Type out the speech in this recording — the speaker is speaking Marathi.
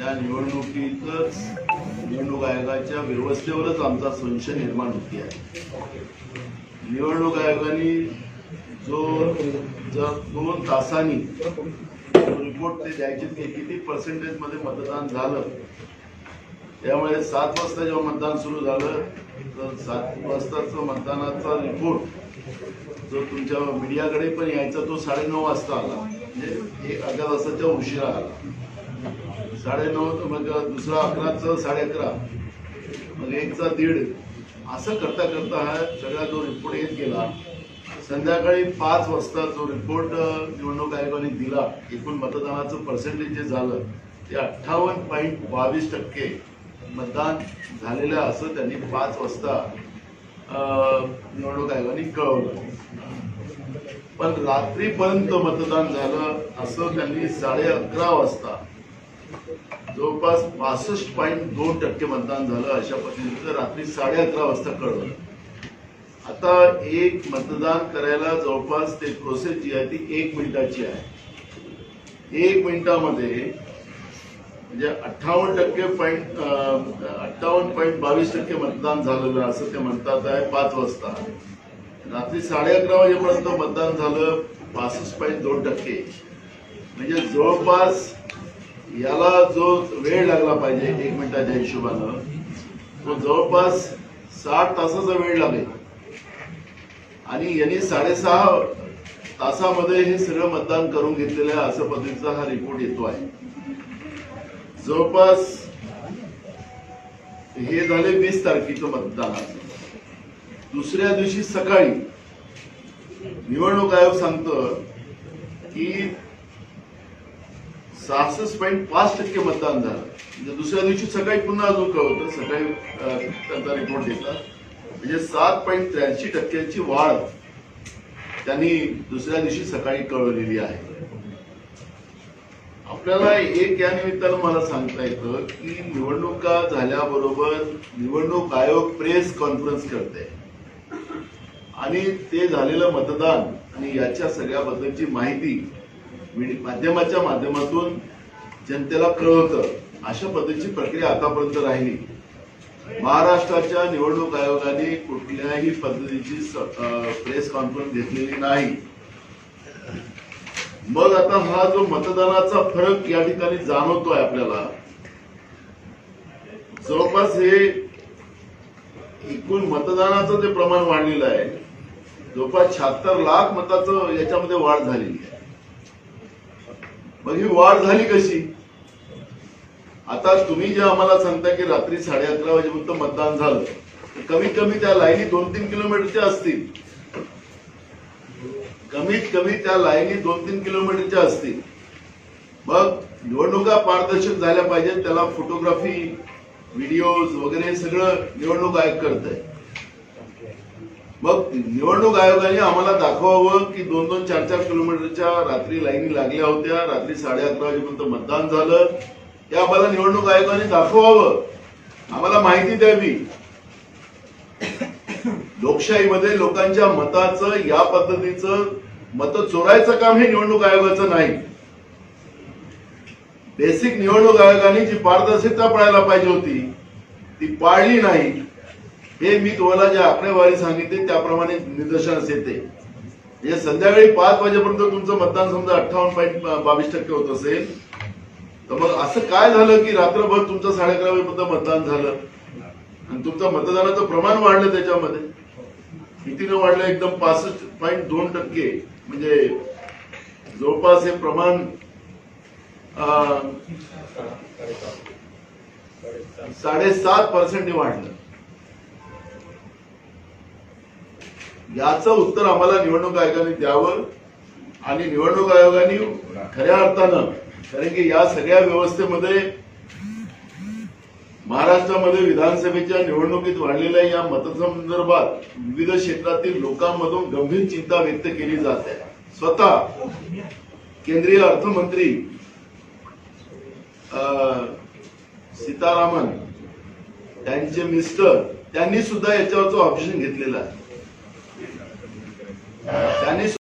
या निवडणुकीतच निवडणूक आयोगाच्या व्यवस्थेवरच आमचा संशय निर्माण होती आहे. निवडणूक आयोगाने जो जर दोन तासांनी रिपोर्ट ते द्यायचे ते किती पर्सेंटेजमध्ये मतदान झालं? त्यामुळे सात वाजता जेव्हा मतदान सुरू झालं तर सात वाजताचं मतदानाचा रिपोर्ट जो तुमच्या मीडियाकडे पण यायचा तो साडेनऊ वाजता आला. म्हणजे एक अर्ध्या तासाच्या उशिरा आला. साडेनऊ तर मग दुसरा अकराचं साडे अकरा मग म्हणजे एकचा दीड. असं करता करता हा सगळा जो रिपोर्ट येत गेला संध्याकाळी पाच वाजता जो रिपोर्ट निवडणूक आयोगाने दिला एकूण मतदानाचं पर्सेंटेज जे झालं ते अठ्ठावन्न पॉईंट बावीस टक्के मतदान झालेलं असं त्यांनी पाच वाजता निवडणूक आयोगाने कळवलं. पण रात्रीपर्यंत मतदान झालं असं त्यांनी साडे अकरा वाजता जवळपास पासष्ट पॉईंट दोन टक्के मतदान झालं अशा पद्धतीचं रात्री साडे अकरा वाजता कळवलं. आता एक मतदान करायला जवळपास ते प्रोसेस जी आहे ती एक मिनिटाची आहे. एक मिनिटामध्ये म्हणजे अठ्ठावन्न टक्के पॉईंट अठ्ठावन्न पॉईंट बावीस टक्के मतदान झालेलं असं ते म्हणतात आहे पाच वाजता. रात्री साडे अकरा वाजेपर्यंत मतदान झालं पासष्ट पॉईंट दोन टक्के. म्हणजे जवळपास याला जो वेळ लागला पाहिजे एक मिनिटाच्या हिशोबानं तो जवळपास साठ तासाचा वेळ लागेल. आणि यांनी साडेसहा तासामध्ये हे सगळं मतदान करून घेतलेलं आहे असं पद्धतीचा हा रिपोर्ट येतो आहे. जवळपास हे झाले वीस तारखेचं मतदान. दुसऱ्या दिवशी सकाळी निवडणूक आयोग सांगतं की सहासष्ट पॉईंट पाच टक्के मतदान झालं. म्हणजे दुसऱ्या दिवशी सकाळी पुन्हा अजून कळवतं सकाळी त्यांचा रिपोर्ट देतात. म्हणजे सात पॉईंट त्र्याऐंशी टक्क्यांची वाढ त्यांनी दुसऱ्या दिवशी सकाळी कळवलेली आहे. आपल्याला एक या निमित्तानं मला सांगता येतं की निवडणुका झाल्याबरोबर निवडणूक आयोग प्रेस कॉन्फरन्स करते आणि ते झालेलं मतदान आणि याच्या सगळ्याबद्दलची माहिती माध्यमाच्या माध्यमातून जनतेला कळवतं. अशा पद्धतीची प्रक्रिया आतापर्यंत राहिली. महाराष्ट्राच्या निवडणूक आयोगाने कुठल्याही पद्धतीची प्रेस कॉन्फरन्स घेतलेली नाही. मग आता हा जो मतदानाचा फरक या ठिकाणी जाणवतोय आपल्याला. जवळपास हे एकूण मतदानाचं जे प्रमाण वाढलेलं आहे. जवळपास शहात्तर लाख मताचं याच्यामध्ये वाढ झालेली आहे. मग ही वाढ झाली कशी? आता तुम्ही जे आम्हाला सांगता की रात्री साडे अकरा वाजेपर्यंत मतदान झालं कमीत कमी त्या लाईनी दोन तीन किलोमीटरच्या असतील. कमीत कमी त्या लाईनी दोन तीन किलोमीटरच्या असतील. मग निवडणुका पारदर्शक झाल्या पाहिजेत त्याला फोटोग्राफी व्हिडिओज वगैरे सगळं निवडणूक आयोग करत आहे मग निवडणूक आयोगाने आम्हाला दाखवावं की दोन दोन चार चार किलोमीटरच्या रात्री लाईनी लागल्या होत्या. रात्री साडे अकरा वाजेपर्यंत मतदान झालं. हे आम्हाला निवडणूक आयोगाने दाखवावं. आम्हाला माहिती द्यावी. लोकशाहीमध्ये लोकांच्या मताचं या पद्धतीचं मत चोरायचं काम हे निवडणूक आयोगाचं नाही. बेसिक निवडणूक आयोगाने जी पारदर्शकता पाळायला पाहिजे होती ती पाळली नाही. हे मी तुम्हाला जे आकडेवारी सांगितली त्याप्रमाणे निदर्शनास येते. म्हणजे संध्याकाळी पाच वाजेपर्यंत तुमचं मतदान समजा अठ्ठावन्न पॉईंट बावीस टक्के होत असेल तर मग असं काय झालं की रात्रभर तुमचं साडे अकरा वाजेपर्यंत मतदान झालं? आणि तुमचं मतदानाचं प्रमाण वाढलं त्याच्यामध्ये. कितीनं वाढलं? एकदम पासष्ट पॉईंट दोन टक्के. म्हणजे जवळपास हे प्रमाण साडेसात पर्सेंटने वाढलं. याचं उत्तर आम्हाला निवडणूक आयोगाने द्यावं आणि निवडणूक आयोगाने खऱ्या अर्थानं कारण की या सगळ्या व्यवस्थेमध्ये महाराष्ट्रामध्ये विधानसभेच्या निवडणुकीत वाढलेल्या या मतसंदर्भात विविध क्षेत्रातील लोकांमधून गंभीर चिंता व्यक्त केली जात आहे. स्वतः केंद्रीय अर्थमंत्री अं, सीतारामन त्यांचे मिस्टर त्यांनी सुद्धा याच्यावरचं ऑप्शन घेतलेलं आहे. त्यांनी